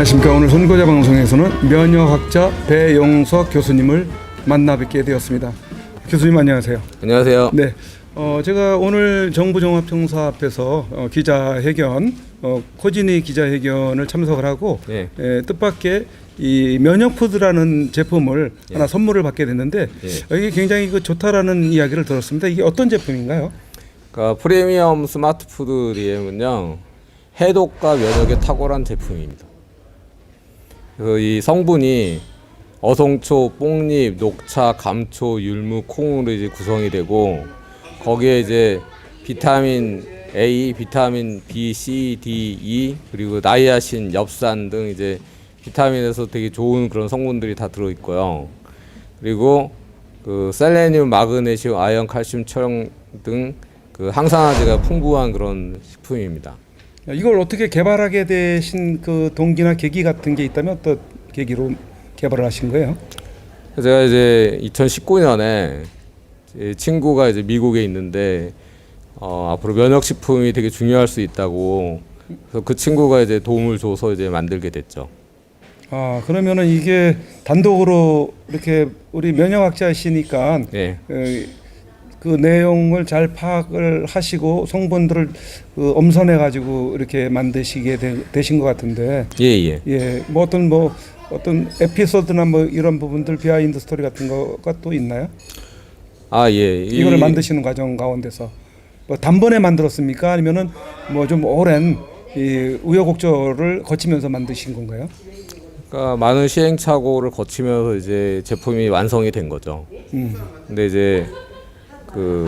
안녕하십니까. 오늘 선거자 방송에서는 면역학자 배용석 교수님을 만나 뵙게 되었습니다. 교수님 안녕하세요. 안녕하세요. 네. 어, 제가 오늘 정부 종합청사 앞에서 어, 기자회견, 어, 코지니 기자회견을 참석을 하고 네. 에, 뜻밖의 이 면역푸드라는 제품을 예. 하나 선물을 받게 됐는데 예. 이게 굉장히 그 좋다라는 이야기를 들었습니다. 이게 어떤 제품인가요? 그러니까 프리미엄 스마트푸드 리엠은요 해독과 면역에 탁월한 제품입니다. 그래서 이 성분이 어송초, 뽕잎, 녹차, 감초, 율무, 콩으로 이제 구성이 되고 거기에 이제 비타민 A, 비타민 B, C, D, E 그리고 나이아신, 엽산 등 이제 비타민에서 되게 좋은 그런 성분들이 다 들어 있고요. 그리고 그 셀레늄, 마그네슘, 아연, 칼슘, 철 등그 항산화제가 풍부한 그런 식품입니다. 이걸 어떻게 개발하게 되신 그 동기나 계기 같은 게 있다면 어떤 계기로 개발을 하신 거예요? 제가 이제 2019년에 제 친구가 이제 미국에 있는데 어, 앞으로 면역 식품이 되게 중요할 수 있다고 그래서 그 친구가 이제 도움을 줘서 이제 만들게 됐죠. 아 그러면은 이게 단독으로 이렇게 우리 면역학자이시니까 예. 에, 그 내용을 잘 파악을 하시고 성분들을 그 엄선해 가지고 이렇게 만드시게 되, 신것 같은데 예, 예. 예뭐 어떤 뭐 어떤 에피소드나 뭐 이런 부분들 비하인드 스토리 같은 거가 또 있나요? 아, 예. 이- 이거를 만드시는 과정 가운데서 뭐 단번에 만들었습니까? 아니면은 뭐 좀 오랜 이 우여곡절을 거치면서 만드신 건가요? 그러니까 많은 시행착오를 거치면서 이제 제품이 완성이 된 거죠. 음. 근데 이제 그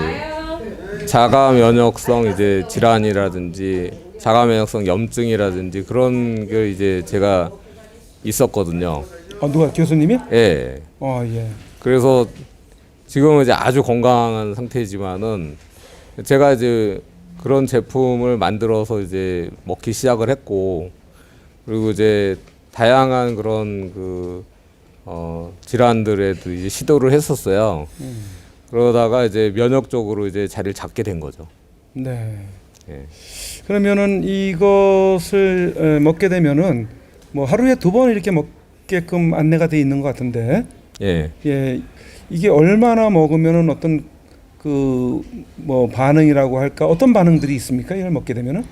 자가 면역성 이제 질환이라든지 자가 면역성 염증이라든지 그런 게 이제 제가 있었거든요. 아 누가 교수님이? 예. 어 예. 그래서 지금은 이제 아주 건강한 상태지만은 제가 이제 그런 제품을 만들어서 이제 먹기 시작을 했고 그리고 이제 다양한 그런 그 어, 질환들에도 이제 시도를 했었어요. 그러다가 이제 면역적으로 이제 자리를 잡게 된 거죠. 네. 예. 그러면은 이것을 에, 먹게 되면은 뭐 하루에 두 번 이렇게 먹게끔 안내가 돼 있는 것 같은데 예. 예 이게 얼마나 먹으면은 어떤 그 뭐 반응이라고 할까 어떤 반응들이 있습니까 이걸 먹게 되면은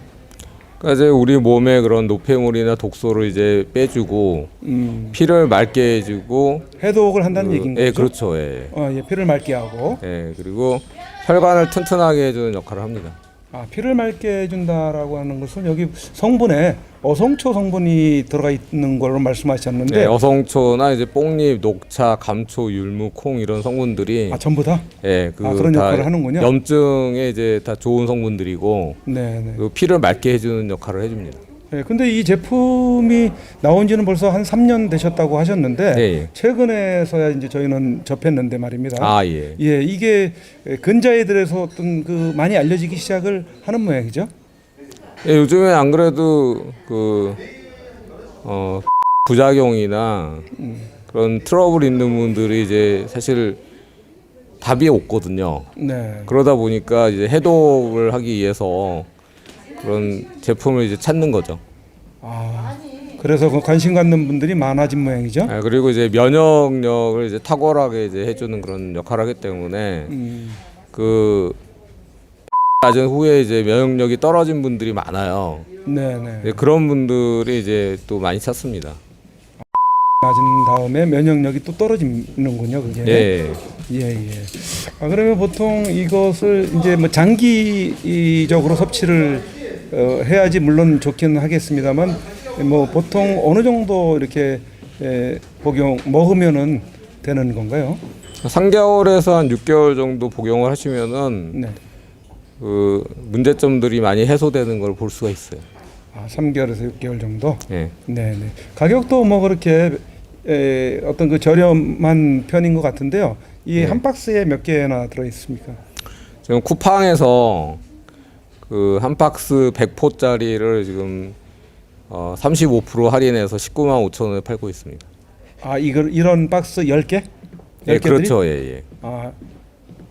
그러니까 이제 우리 몸에 그런 노폐물이나 독소를 이제 빼주고 음, 피를 맑게 해주고 해독을 한다는 그- 얘기인 예, 거죠? 그렇죠. 예. 어, 예, 피를 맑게 하고 예, 그리고 혈관을 튼튼하게 해주는 역할을 합니다. 아, 피를 맑게 해준다라고 하는 것은 여기 성분에 어성초 성분이 들어가 있는 걸로 말씀하셨는데 네, 어성초나 이제 뽕잎, 녹차, 감초, 율무, 콩 이런 성분들이 아 전부 다? 예, 그 아, 그런 다 역할을 하는군요. 염증에 이제 다 좋은 성분들이고 네, 네. 그 피를 맑게 해주는 역할을 해줍니다. 예, 근데 이 제품이 나온 지는 벌써 한 3년 되셨다고 하셨는데 예, 예. 최근에서야 이제 저희는 접했는데 말입니다. 아 예. 예, 이게 근자애들에서 어떤 그 많이 알려지기 시작을 하는 모양이죠. 예, 요즘에 안 그래도 그 어, 부작용이나 그런 트러블 있는 분들이 이제 사실 답이 없거든요. 네. 그러다 보니까 이제 해독을 하기 위해서 그런 제품을 이제 찾는 거죠. 아, 그래서 그 관심 갖는 분들이 많아진 모양이죠. 아, 그리고 이제 면역력을 이제 탁월하게 이제 해주는 그런 역할을 하기 때문에 음, 그 맞은 후에 이제 면역력이 떨어진 분들이 많아요. 네, 네. 이제 그런 분들이 이제 또 많이 찾습니다. 맞은 다음에 면역력이 또 떨어지는군요, 그게. 예. 예, 예. 아, 그러면 보통 이것을 이제 뭐 장기적으로 섭취를 어, 해야지 물론 좋긴 하겠습니다만 뭐 보통 어느 정도 이렇게 에, 복용 먹으면은 되는 건가요? 3개월에서 한 6개월 정도 복용을 하시면은 네. 그 문제점들이 많이 해소되는 걸 볼 수가 있어요. 아, 3개월에서 6개월 정도. 예. 네, 네. 가격도 뭐 그렇게 에, 어떤 그 저렴한 편인 것 같은데요. 이 네. 한 박스에 몇 개나 들어 있습니까? 지금 쿠팡에서 그 한 박스 100포짜리를 지금 어, 35% 할인해서 19만 5천 원에 팔고 있습니다. 아, 이걸 이런 박스 10개? 예, 10개들이? 그렇죠. 예, 예. 아,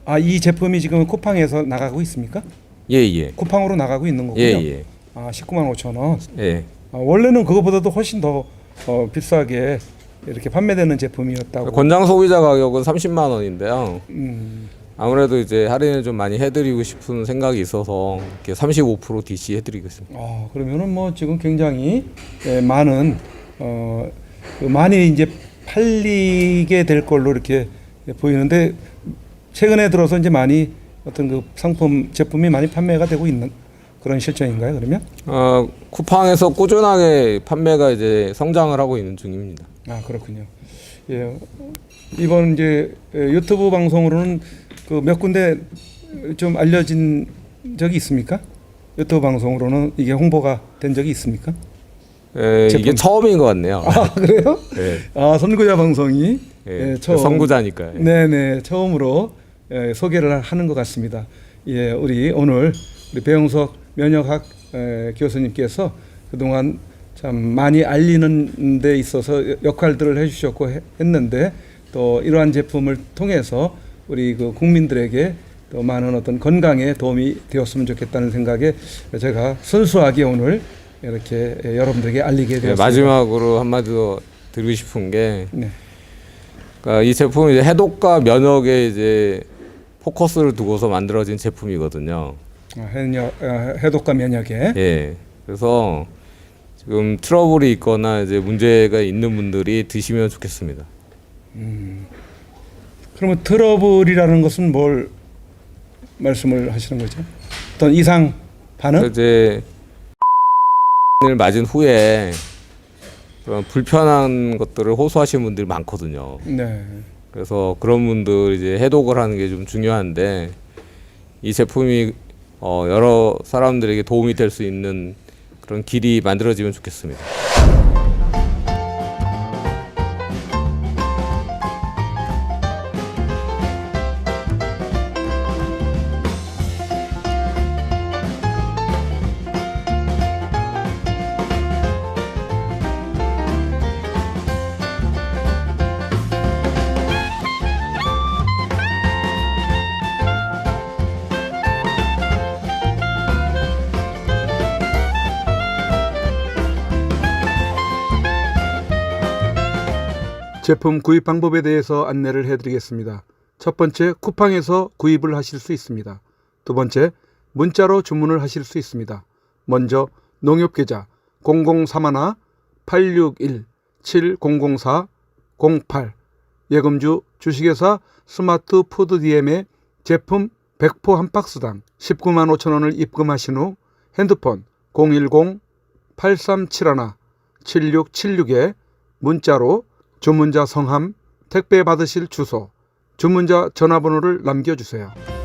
아, 이 제품이 지금 쿠팡에서 나가고 있습니까? 예, 예. 쿠팡으로 나가고 있는 거군요. 예, 예. 아, 19만 5천 원. 예. 아, 원래는 그거보다도 훨씬 더 어, 비싸게 이렇게 판매되는 제품이었다고. 권장 소비자 가격은 30만 원인데요. 음, 아무래도 이제 할인을 좀 많이 해드리고 싶은 생각이 있어서 이렇게 35% DC 해드리겠습니다. 어, 그러면은 뭐 지금 굉장히 예, 많은 어, 그 많이 이제 팔리게 될 걸로 이렇게 보이는데 최근에 들어서 이제 많이 어떤 그 상품 제품이 많이 판매가 되고 있는 그런 실정인가요? 그러면? 어, 쿠팡에서 꾸준하게 판매가 이제 성장을 하고 있는 중입니다. 아 그렇군요. 예 이번 이제 예, 유튜브 방송으로는 그 몇 군데 좀 알려진 적이 있습니까? 유튜브 방송으로는 이게 홍보가 된 적이 있습니까? 에, 이게. 처음인 것 같네요. 아 그래요? 네. 아 선구자 방송이 예, 예, 처음 선구자니까요. 네네 처음으로 예, 소개를 하는 것 같습니다. 예 우리 오늘 우리 배영석 면역학 에, 교수님께서 그동안 참 많이 알리는 데 있어서 역할들을 해주셨고 해- 했는데 또 이러한 제품을 통해서 우리 그 국민들에게 또 많은 어떤 건강에 도움이 되었으면 좋겠다는 생각에 제가 순수하게 오늘 이렇게 예, 여러분들에게 알리게 예, 되었습니다. 마지막으로 한마디 더 드리고 싶은 게 네. 그러니까 이 제품은 이제 해독과 면역에 이제 포커스를 두고서 만들어진 제품이거든요. 아, 아, 해독과 면역에 예. 그래서 지금 트러블이 있거나 이제 문제가 있는 분들이 드시면 좋겠습니다. 그러면 트러블이라는 것은 뭘 말씀을 하시는 거죠? 어떤 이상 반응? 이제 을 맞은 후에 그런 불편한 것들을 호소하시는 분들이 많거든요. 네. 그래서 그런 분들 이제 해독을 하는 게 좀 중요한데 이 제품이 어 여러 사람들에게 도움이 될 수 있는 그런 길이 만들어지면 좋겠습니다. 제품 구입 방법에 대해서 안내를 해드리겠습니다. 첫 번째, 쿠팡에서 구입을 하실 수 있습니다. 두 번째, 문자로 주문을 하실 수 있습니다. 먼저 농협계좌 0031 861 7004 08 예금주 주식회사 스마트 푸드 DM의 제품 100포 한 박스당 19만 5천 원을 입금하신 후 핸드폰 010 8371 7676에 문자로 주문자 성함, 택배 받으실 주소, 주문자 전화번호를 남겨주세요.